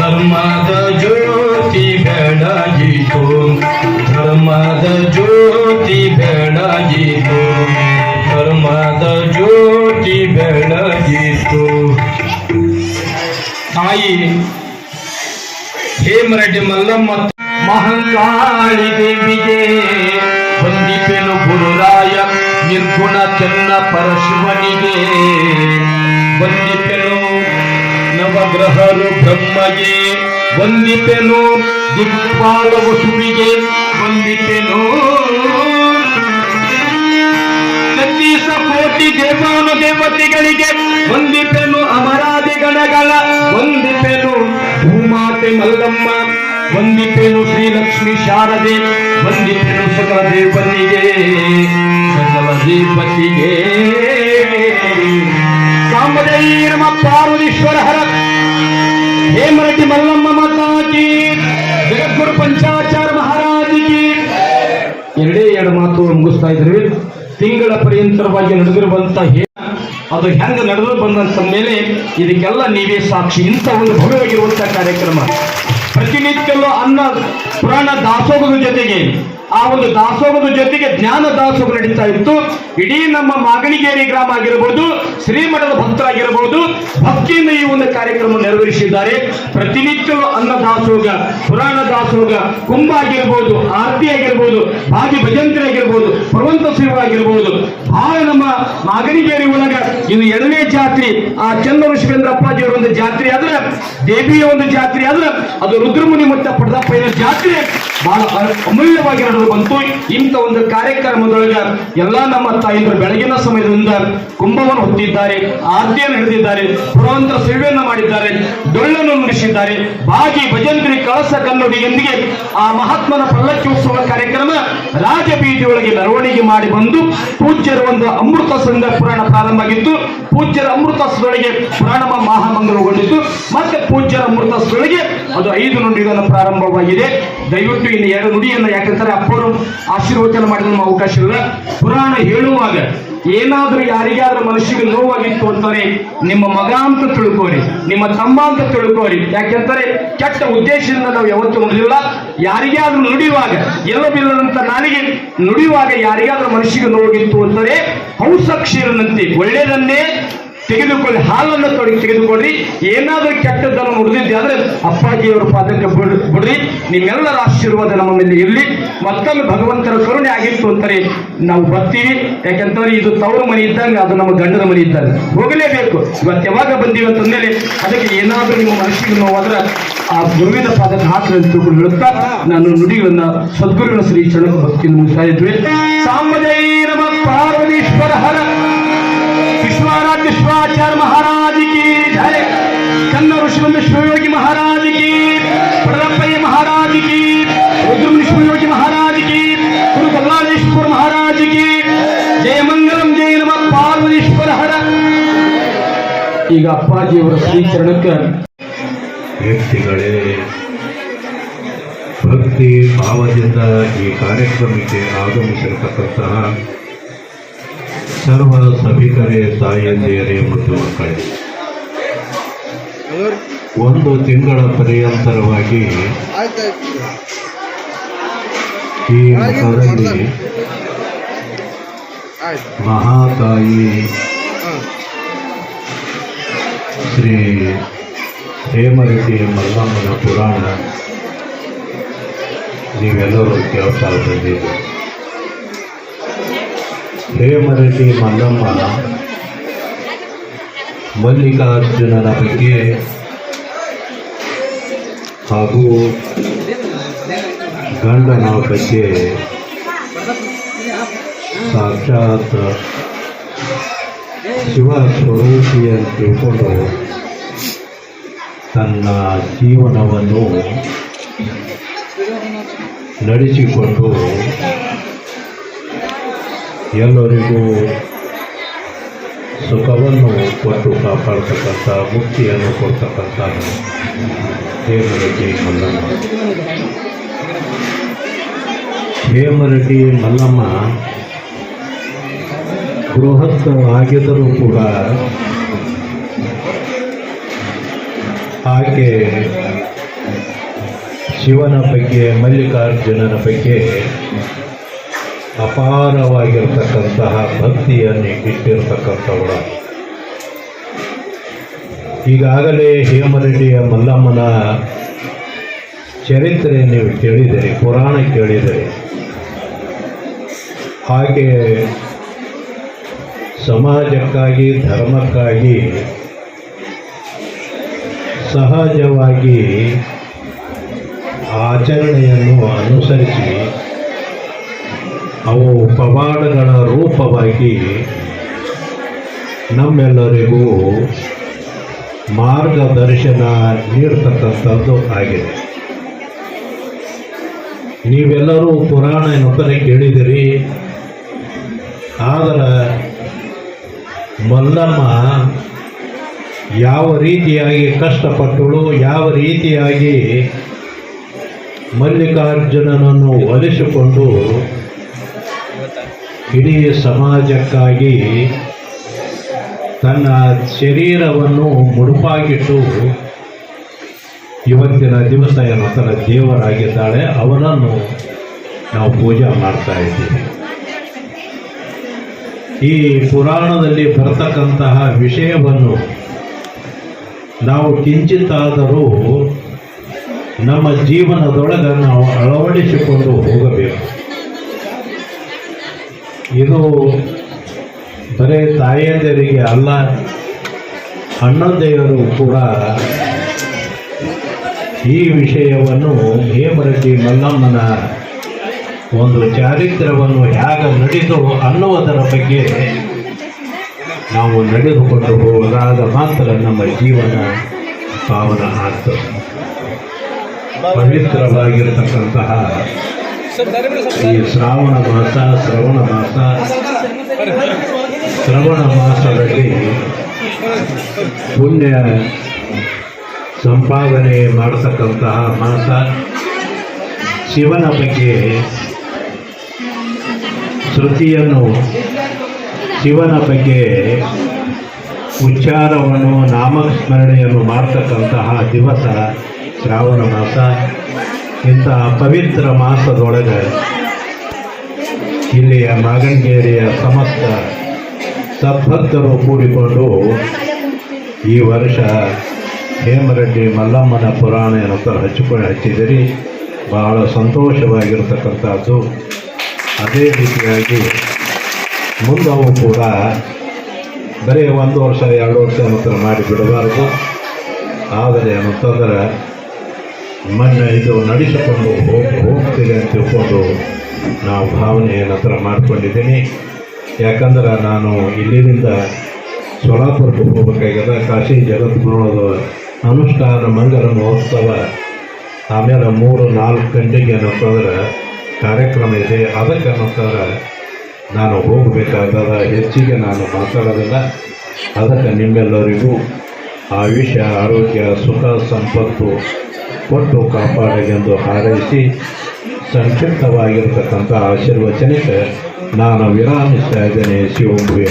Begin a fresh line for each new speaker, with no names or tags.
ಧರ್ಮದ ಜ್ಯೋತಿ ಬೆಳಗಿತು ಧರ್ಮದ ಜ್ಯೋತಿ ಬೆಳಗಿತು ಧರ್ಮದ ಜ್ಯೋತಿ ಬೆಳಗಿತು ತಾಯಿ ಹೇಮರಡ್ಡಿ ಮಲ್ಲಮ್ಮ, ಮಹಂಕಾಳಿ ದೇವಿಗೆ ಬಂದಿಪೆನು ಗುರುರಾಯ ನಿರ್ಗುಣ ಚೆನ್ನ ಪರಶಿವನಿಗೆ. ವಂದಿಪೆನು ನವಗ್ರಹರು ಬ್ರಹ್ಮಗೆ ವಂದಿತೆನು ದಿಕ್ಪಾಲ ವಸುವಿಗೆ ವಂದಿಪೆನು ಸತೀಸ ಕೋಟಿ ದೇವಾನು ದೇವತೆಗಳಿಗೆ. ವಂದಿಪೆನು ಅಮರಾದಿ ಗಣಗಳ. ವಂದಿಪೆನು ಭೂಮಾತೆ ಮಲ್ಲಮ್ಮ. ವಂದಿಪೆನು ಶ್ರೀಲಕ್ಷ್ಮಿ ಶಾರದೆ. ವಂದಿಪೆನು ಸಕಲ ದೇವತಿಗೆ. ಸಕಲ ದೇವತಿಗೆ. ನಮ ಪಾರ್ವತೀಶ್ವರ ಹರ ಹೇಮರೆಡ್ಡಿ ಮಲ್ಲಮ್ಮ ಮಾತಾಕಿ ಜಗದ್ಗುರು ಪಂಚಾಚಾರ ಮಹಾರಾಜಿಗೆ ಎರಡೇ ಎರಡು ಮಾತು ಮುಗಿಸ್ತಾ ಇದ್ರಿ. ತಿಂಗಳ ಪರ್ಯಂತರವಾಗಿ ನಡೆದಿರುವಂತ ಅದು ಹೆಂಗ ನಡೆದು ಬಂದಂತ ಮೇಲೆ ಇದಕ್ಕೆಲ್ಲ ನೀವೇ ಸಾಕ್ಷಿ. ಇಂಥ ಒಂದು ಭವ್ಯವಾಗಿರುವಂತಹ ಕಾರ್ಯಕ್ರಮ. ಪ್ರತಿನಿತ್ಯಲ್ಲೂ ಅನ್ನ, ಪುರಾಣ ದಾಸೋಗದ ಜೊತೆಗೆ, ಆ ಒಂದು ದಾಸೋಗದ ಜೊತೆಗೆ ಜ್ಞಾನ ದಾಸೋಗ ನಡೀತಾ ಇತ್ತು. ಇಡೀ ನಮ್ಮ ಮಾಗಣಿಗೇರಿ ಗ್ರಾಮ ಆಗಿರಬಹುದು ಶ್ರೀಮಠದ ಭಕ್ತರಾಗಿರಬಹುದು ಭಕ್ತಿಯಿಂದ ಈ ಒಂದು ಕಾರ್ಯಕ್ರಮ ನೆರವೇರಿಸಿದ್ದಾರೆ. ಪ್ರತಿನಿತ್ಯವೂ ಅನ್ನ ದಾಸೋಗ ಪುರಾಣ ದಾಸೋಗ ಕುಂಭ ಆಗಿರ್ಬೋದು, ಆರತಿ ಆಗಿರ್ಬೋದು ಭಾಗಿ ಭಜಂತ್ರಿ ಆಗಿರ್ಬೋದು, ಪರ್ವಂತ ಸೇವಾ ಆಗಿರ್ಬೋದು, ಬಹಳ ನಮ್ಮ ಮಾಗಣಿಗೇರಿ ಒಳಗ ಇದು ಎರಡನೇ ಜಾತ್ರೆ, ಆ ಚಂದ್ರ ಶಿವೇಂದ್ರ ಅಪ್ಪಾಜಿಯವರ ಒಂದು ಜಾತ್ರೆ ಆದ್ರೆ, ದೇವಿಯ ಒಂದು ಜಾತ್ರೆ ಆದ್ರೆ, ಅದು ರುದ್ರಮುನಿ ಮತ್ತು ಪಡದಪ್ಪಯ್ಯನ ಜಾತ್ರೆ. ಬಹಳ ಅಮೂಲ್ಯವಾಗಿ ನಡೆದು ಬಂತು. ಇಂಥ ಒಂದು ಕಾರ್ಯಕ್ರಮದೊಳಗ ಎಲ್ಲಾ ನಮ್ಮ ತಾಯಂದರು ಬೆಳಗಿನ ಸಮಯದಿಂದ ಕುಂಭವನ್ನು ಹೊತ್ತಿದ್ದಾರೆ, ಆರತಿಯನ್ನು ಹಿಡಿದಿದ್ದಾರೆ, ಪುರಾಂತರ ಸೇವೆಯನ್ನು ಮಾಡಿದ್ದಾರೆ, ಡೊಳ್ಳನ್ನು ನುಡಿಸಿದ್ದಾರೆ. ಬಾಗಿ ಭಜಂತ್ರಿ ಕಳಸ ಕನ್ನಡಿಯೊಂದಿಗೆ ಆ ಮಹಾತ್ಮನ ಪಲ್ಲಕ್ಕಿ ಉತ್ಸವ ಕಾರ್ಯಕ್ರಮ ರಾಜಬೀದಿಯೊಳಗೆ ಮೆರವಣಿಗೆ ಮಾಡಿ ಬಂದು ಪೂಜ್ಯರ ಒಂದು ಅಮೃತ ಸಂಘ ಪುರಾಣ ಪ್ರಾರಂಭ ಆಗಿತ್ತು. ಪೂಜ್ಯರ ಅಮೃತಸದೊಳಗೆ ಪುರಾಣ ಮಹಾಮಂಗಲಗೊಂಡಿತ್ತು ಪೂಜ್ಯರ ಅಮೃತಸ್ದೊಳಗೆ ಅದು ಐದು ನುಡಿಗಳನ್ನು ಪ್ರಾರಂಭವಾಗಿದೆ. ದಯವಿಟ್ಟು ಇನ್ನು ಎರಡು ನುಡಿಯನ್ನು ಯಾಕಂತಾರೆ ಅಪ್ಪರು ಆಶೀರ್ವಚನ ಮಾಡಿದ ನಮ್ಮ ಅವಕಾಶ ಇಲ್ಲ. ಪುರಾಣ ಹೇಳುವಾಗ ಏನಾದರೂ ಯಾರಿಗಾದ್ರೂ ಮನುಷ್ಯಗೆ ನೋವಾಗಿತ್ತು ಅಂತಾರೆ ನಿಮ್ಮ ಮಗ ಅಂತ ತಿಳ್ಕೋರಿ, ನಿಮ್ಮ ತಮ್ಮ ಅಂತ ತಿಳ್ಕೋರಿ. ಯಾಕೆಂತಾರೆ ಕೆಟ್ಟ ಉದ್ದೇಶದಿಂದ ನಾವು ಯಾವತ್ತೂ ನುಡಿದಿಲ್ಲ. ಯಾರಿಗಾದ್ರೂ ನುಡಿಯುವಾಗ, ಎಲ್ಲವಿಲ್ಲದಂತ ನಾಲಿಗೆ ನುಡಿಯುವಾಗ ಯಾರಿಗಾದ್ರೂ ಮನುಷ್ಯಗೆ ನೋವಾಗಿತ್ತು ಅಂತಾರೆ ಹೌಸಕ್ಷೀರನಂತೆ ಒಳ್ಳೆಯದನ್ನೇ ತೆಗೆದುಕೊಳ್ಳಿ, ಹಾಲನ್ನು ತೊಡಗಿ ತೆಗೆದುಕೊಳ್ಳಿ. ಏನಾದರೂ ಕೆಟ್ಟದ್ದನ್ನು ನುಡಿದಿದ್ದೆ ಆದ್ರೆ ಅಪ್ಪಾಜಿಯವರ ಪಾದಕ್ಕೆ ಬಿಡ್- ಬಿಡ್ರಿ. ನಿಮ್ಮೆಲ್ಲರ ಆಶೀರ್ವಾದ ನಮ್ಮ ಮೇಲೆ ಇರಲಿ. ಮತ್ತೊಮ್ಮೆ ಭಗವಂತನ ಕರುಣೆ ಆಗಿತ್ತು ಅಂತಾರೆ ನಾವು ಬರ್ತೀವಿ. ಯಾಕೆಂತಂದ್ರೆ ಇದು ತವರು ಮನೆ ಇದ್ದಂಗೆ, ಅದು ನಮ್ಮ ಗಂಡನ ಮನೆ ಇದ್ದಂಗೆ. ಹೋಗಲೇಬೇಕು. ಇವತ್ತು ಯಾವಾಗ ಬಂದೀವಿ ಅಂತಂದೇಳಿ ಅದಕ್ಕೆ ಏನಾದರೂ ನಿಮ್ಮ ಮನಸ್ಸಿಗೆ ನೋವಾದ್ರೆ ಆ ಗುರುವಿನ ಪಾದಕ್ಕೆ ಹಾಕಿ ತಿಳ್ಕೊಂಡು ಹೇಳುತ್ತಾ, ನಾನು ನುಡಿಗಳನ್ನ ಸದ್ಗುರುಗಳ ಶ್ರೀ ಚರಣಕ್ಕೆ ಭಕ್ತಿಯನ್ನು ಮುಗಿಸ್ತಾ ಇದ್ವಿ. ಅಂಬೇಡ್ಕರ್ ಮಹಾರಾಜ್ ಕಿ ಜಯ ಕನ್ನ ಋಷಿ ವಿಶ್ವಯೋಗಿ ಮಹಾರಾಜ್ ಕಿ. ಪಡಲಪ್ಪಯ್ಯ ಮಹಾರಾಜ್ ಕಿ. ರುದ್ರ ವಿಶ್ವಯೋಗಿ ಮಹಾರಾಜ್ ಕಿ. ಗುರು ಬಲ್ಲಾಳೇಶ್ವರ ಮಹಾರಾಜ್ ಕಿ. ಜಯ ಮಂಗಲಂ, ಜಯ ನಮ, ಪಾರ್ವತೀಶ್ವರ ಹರ. ಈಗ ಅಪ್ಪಾಜಿಯವರ ಸ್ವೀಕರಣಕ್ಕೆ
ವ್ಯಕ್ತಿಗಳೇ, ಭಕ್ತಿ, ಭಾವದಿಂದ ಈ ಕಾರ್ಯಕ್ರಮಕ್ಕೆ ಆಗಮಿಸಿರತಕ್ಕಂತಹ ಸರ್ವ ಸಭಿಕರೇ ತಾಯಂದಿಯರೇ ಮತ್ತು ಮಕ್ಕಳೇ. ಒಂದು ತಿಂಗಳ ಪರ್ಯಂತರವಾಗಿ ಈ ಮಠದಲ್ಲಿ ಮಹಾತಾಯಿ ಶ್ರೀ ಹೇಮರತಿ ಮಲ್ಲಮ್ಮನ ಪುರಾಣ ನೀವೆಲ್ಲರೂ ಕೇಳ್ತಾ ಬಂದಿದ್ದೀರಿ. ಹೇಮರೆಡ್ಡಿ ಮಲ್ಲಮ್ಮ. ಮಲ್ಲಿಕಾರ್ಜುನನ ಬಗ್ಗೆ ಹಾಗೂ ಗಂಡನ ಬಗ್ಗೆ ಸಾಕ್ಷಾತ್ ಶಿವ ಸ್ವರೂಪಿಯನ್ನು ತಿಳ್ಕೊಂಡು ತನ್ನ ಜೀವನವನ್ನು ನಡೆಸಿಕೊಂಡು ಎಲ್ಲರಿಗೂ ಸುಖವನ್ನು ಕೊಟ್ಟು ಕಾಪಾಡ್ತಕ್ಕಂಥ, ಮುಕ್ತಿಯನ್ನು ಕೊಡ್ತಕ್ಕಂಥ ಹೇಮರೆಡ್ಡಿ ಮಲ್ಲಮ್ಮ. ಹೇಮರೆಡ್ಡಿ ಮಲ್ಲಮ್ಮ ಬೃಹತ್ ಆಗಿದ್ದರೂ ಕೂಡ ಆಕೆ ಶಿವನ ಬಗ್ಗೆ, ಮಲ್ಲಿಕಾರ್ಜುನನ ಬಗ್ಗೆ ಅಪಾರವಾಗಿರ್ತಕ್ಕಂತಹ ಭಕ್ತಿಯನ್ನು ಇಟ್ಟಿರ್ತಕ್ಕಂಥವಳ. ಈಗಾಗಲೇ ಹೇಮರೆಡ್ಡಿಯ ಮಲ್ಲಮ್ಮನ ಚರಿತ್ರೆ ನೀವು ಕೇಳಿದಿರಿ, ಪುರಾಣ ಕೇಳಿದರೆ. ಹಾಗೆ ಸಮಾಜಕ್ಕಾಗಿ, ಧರ್ಮಕ್ಕಾಗಿ, ಸಹಜವಾಗಿ ಆಚರಣೆಯನ್ನು ಅನುಸರಿಸಿ ಅವು ಪವಾಡಗಳ ರೂಪವಾಗಿ ನಮ್ಮೆಲ್ಲರಿಗೂ ಮಾರ್ಗದರ್ಶನ ನೀಡ್ತಕ್ಕಂಥದ್ದು ಆಗಿದೆ. ನೀವೆಲ್ಲರೂ ಪುರಾಣ ಏನಂತಲೇ ಕೇಳಿದಿರಿ. ಆದರೆ ಮಲ್ಲಮ್ಮ ಯಾವ ರೀತಿಯಾಗಿ ಕಷ್ಟಪಟ್ಟಳು, ಯಾವ ರೀತಿಯಾಗಿ ಮಲ್ಲಿಕಾರ್ಜುನನನ್ನು ಒಲಿಸಿಕೊಂಡು ಇಡೀ ಸಮಾಜಕ್ಕಾಗಿ ತನ್ನ ಶರೀರವನ್ನು ಮುಡುಪಾಗಿಟ್ಟು ಇವತ್ತಿನ ದಿವಸ ಏನಂತರ ದೇವರಾಗಿದ್ದಾಳೆ. ಅವನನ್ನು ನಾವು ಪೂಜೆ ಮಾಡ್ತಾ ಇದ್ದೀವಿ. ಈ ಪುರಾಣದಲ್ಲಿ ಬರತಕ್ಕಂತಹ ವಿಷಯವನ್ನು ನಾವು ಕಿಂಚಿತ್ತಾದರೂ ನಮ್ಮ ಜೀವನದೊಳಗೆ ನಾವು ಅಳವಡಿಸಿಕೊಂಡು ಹೋಗಬೇಕು. ಇದು ಬರೇ ತಾಯಂದಿರಿಗೆ ಅಲ್ಲ ಅಣ್ಣಂದೆಯರು ಕೂಡ ಈ ವಿಷಯವನ್ನು ಹೇಮರೆಡ್ಡಿ ಮಲ್ಲಮ್ಮನ ಒಂದು ಚಾರಿತ್ರ್ಯವನ್ನು ಹೇಗೆ ನಡೆದು ಅನ್ನುವುದರ ಬಗ್ಗೆ ನಾವು ನಡೆದುಕೊಂಡು ಹೋದಾಗ ಮಾತ್ರ ನಮ್ಮ ಜೀವನ ಪಾವನ ಆಗ್ತದೆ. ಪವಿತ್ರವಾಗಿರತಕ್ಕಂತಹ ಈ ಶ್ರಾವಣ ಮಾಸ, ಶ್ರವಣ ಮಾಸ, ಶ್ರವಣ ಮಾಸದಲ್ಲಿ ಪುಣ್ಯ ಸಂಪಾದನೆ ಮಾಡತಕ್ಕಂತಹ ಮಾಸ ಶಿವನ ಬಗ್ಗೆ ಶ್ರುತಿಯನ್ನು ಶಿವನ ಬಗ್ಗೆ ಉಚ್ಚಾರವನ್ನು ನಾಮಸ್ಮರಣೆಯನ್ನು ಮಾಡತಕ್ಕಂತಹ ದಿವಸ ಶ್ರಾವಣ ಮಾಸ. ಇಂತಹ ಪವಿತ್ರ ಮಾಸದೊಳಗೆ ಇಲ್ಲಿಯ ಮಾಗಣಗೇರಿಯ ಸಮಸ್ತ ಸದ್ಭಕ್ತರು ಕೂಡಿಕೊಂಡು ಈ ವರ್ಷ ಹೇಮರೆಡ್ಡಿ ಮಲ್ಲಮ್ಮನ ಪುರಾಣ ಏನಂತ ಹಚ್ಚಿಕೊಂಡು ಹಚ್ಚಿದಿರಿ ಬಹಳ ಸಂತೋಷವಾಗಿರತಕ್ಕಂಥದ್ದು. ಅದೇ ರೀತಿಯಾಗಿ ಮುಂದವು ಕೂಡ ಬರೀ ಒಂದು ವರ್ಷ, ಎರಡು ವರ್ಷ ಏನಂತ ಮಾಡಿ ಬಿಡಬಾರದು ಆದರೆ ಏನಂತಂದ್ರೆ ಮೊನ್ನೆ ಇದು ನಡೆಸಿಕೊಂಡು ಹೋಗಿ ಹೋಗ್ತೀವಿ ಅಂತ ತಿಳ್ಕೊಂಡು ನಾವು ಭಾವನೆ ಹತ್ರ ಮಾಡ್ಕೊಂಡಿದ್ದೀನಿ. ಯಾಕಂದ್ರೆ ನಾನು ಇಲ್ಲಿಂದ ಸೊಲಾಪುರಕ್ಕೆ ಹೋಗ್ಬೇಕಾಗ್ಯದ. ಕಾಶಿ ಜಗದ್ಗುರುಳದ ಅನುಷ್ಠಾನ ಮಂಗಲ ಮಹೋತ್ಸವ ಆಮೇಲೆ ಮೂರು, ನಾಲ್ಕು ಗಂಟೆಗೆ ಏನಂತಂದ್ರೆ ಕಾರ್ಯಕ್ರಮ ಇದೆ. ಅದಕ್ಕೆ ಏನಂತಂದ್ರೆ ನಾನು ಹೋಗಬೇಕಾದ ಹೆಚ್ಚಿಗೆ ನಾನು ಮಾತಾಡೋದಿಲ್ಲ. ಅದಕ್ಕೆ ನಿಮ್ಮೆಲ್ಲರಿಗೂ ಆಯುಷ್ಯ, ಆರೋಗ್ಯ, ಸುಖ, ಸಂಪತ್ತು ಕೊಟ್ಟು ಕಾಪಾಡಗೆಂದು ಹಾರೈಸಿ ಸಂಕ್ಷಿಪ್ತವಾಗಿರ್ತಕ್ಕಂಥ ಆಶೀರ್ವಚನಕ್ಕೆ ನಾನು ವಿರಾಮಿಸ್ತಾ ಇದ್ದೇನೆ. ಶಿವಭೂಯ